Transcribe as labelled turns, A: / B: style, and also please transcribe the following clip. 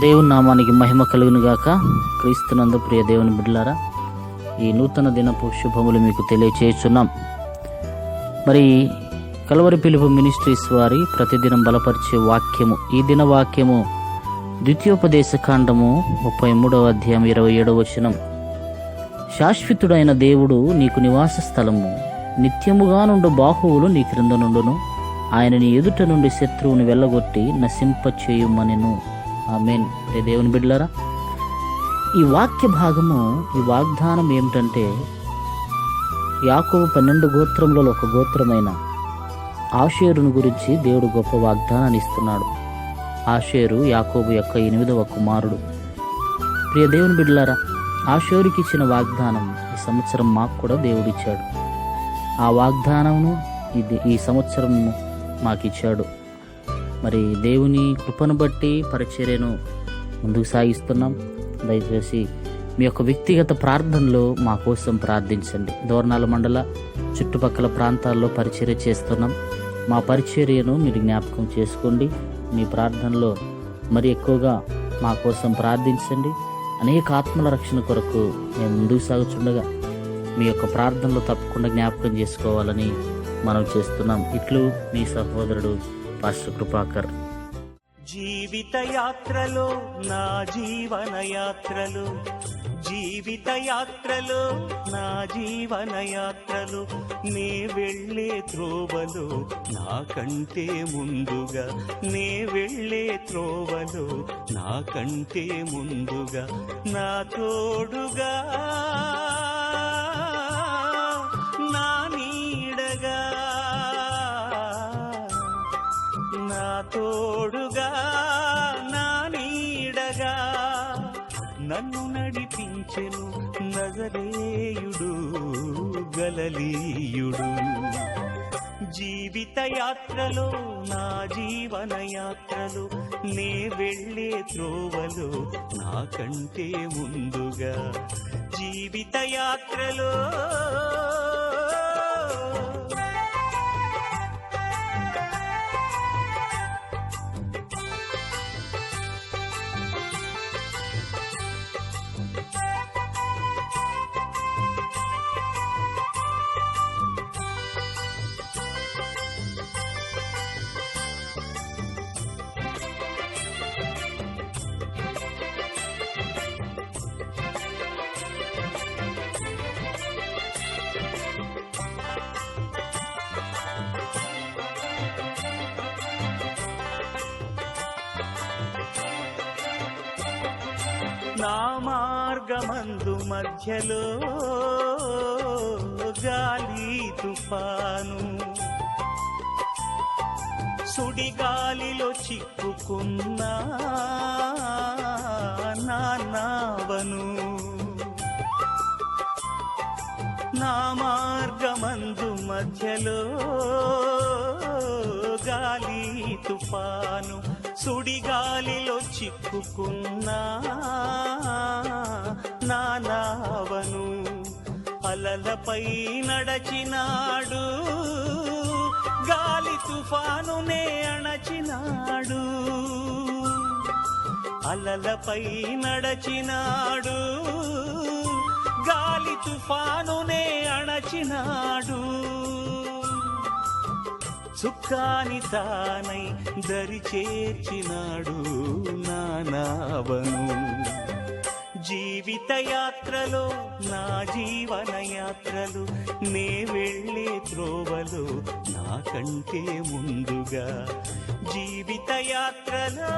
A: దేవుని నామానికి మహిమ కలుగును గాక క్రీస్తునందు ప్రియ దేవుని బిడ్డలారా ఈ నూతన దినపు శుభములు మీకు తెలియచేస్తున్నాం. మరి కలవరి పిలుపు మినిస్ట్రీస్ వారి ప్రతిదినం బలపరిచే వాక్యము ఈ దిన వాక్యము ద్వితీయోపదేశ కాండము ముప్పై మూడవ అధ్యాయం ఇరవై ఏడవ వచనం. శాశ్వతుడైన దేవుడు నీకు నివాస స్థలము నిత్యముగా నుండు బాహువులు నీ క్రింద నుండును ఆయన నీ ఎదుట నుండి శత్రువుని వెళ్ళగొట్టి నశింపచేయుమనెను. ఆమెన్. రే దేవుని బిడ్డలారా ఈ వాక్య భాగము ఈ వాగ్దానం ఏమిటంటే యాకోబు పన్నెండు గోత్రములలో ఒక గోత్రమైన ఆషేరుని గురించి దేవుడు గొప్ప వాగ్దానాన్ని ఇస్తున్నాడు. ఆషేరు యాకోబు యొక్క ఎనిమిదవ కుమారుడు. ప్రియ దేవుని బిడ్డలారా ఆషేరుకి ఇచ్చిన వాగ్దానం ఈ సంవత్సరం మాకు కూడా దేవుడిచ్చాడు ఆ వాగ్దానమును ఇది ఈ సంవత్సరం మాకిచ్చాడు మరి దేవుని కృపను బట్టి పరిచర్యను ముందుకు సాగిస్తున్నాం. దయచేసి మీ యొక్క వ్యక్తిగత ప్రార్థనలో మా కోసం ప్రార్థించండి. దోర్నాల మండల చుట్టుపక్కల ప్రాంతాల్లో పరిచర్య చేస్తున్నాం. మా పరిచర్యను మీరు జ్ఞాపకం చేసుకోండి. మీ ప్రార్థనలో మరి ఎక్కువగా మా కోసం ప్రార్థించండి. అనేక ఆత్మల రక్షణ కొరకు మేము ముందుకు సాగుచుండగా మీ యొక్క ప్రార్థనలో తప్పకుండా జ్ఞాపకం చేసుకోవాలని మనం చేస్తున్నాం. ఇట్లు మీ సహోదరుడు పాస్టర్ కృపాకర్.
B: జీవిత యాత్రలో నా జీవన యాత్రలు జీవిత యాత్రలో నా జీవన యాత్రలు నే వెళ్ళే త్రోవలు నాకంటే ముందుగా. నే వెళ్ళే త్రోవలు నాకంటే ముందుగా. నా తోడుగా తోడుగా నా నీడగా నన్ను నడిపించెను నజరేయుడు గలలీయుడు. జీవిత యాత్రలో నా జీవన యాత్రలు నే వెళ్ళే త్రోవలో నాకంటే ముందుగా. జీవిత యాత్రలో మార్గమందు మధ్యలో గాలి తుఫాను. సుడిగాలిలో చిక్కుకున్నా నా నావను నా మార్గమందు మధ్యలో గాలి తుఫాను. సుడిగాలిలో చిక్కుకున్నా నానావను అలలపై నడచినాడు గాలి తుఫానునే అణచినాడు. అలలపై నడచినాడు గాలి తుఫానునే అణచినాడు. సుఖాని తానై దరి చేర్చినాడు నానావను. జీవిత యాత్రలో నా జీవన యాత్రలు నే వెళ్ళే త్రోవలు నాకంటే ముందుగా. జీవిత యాత్రలో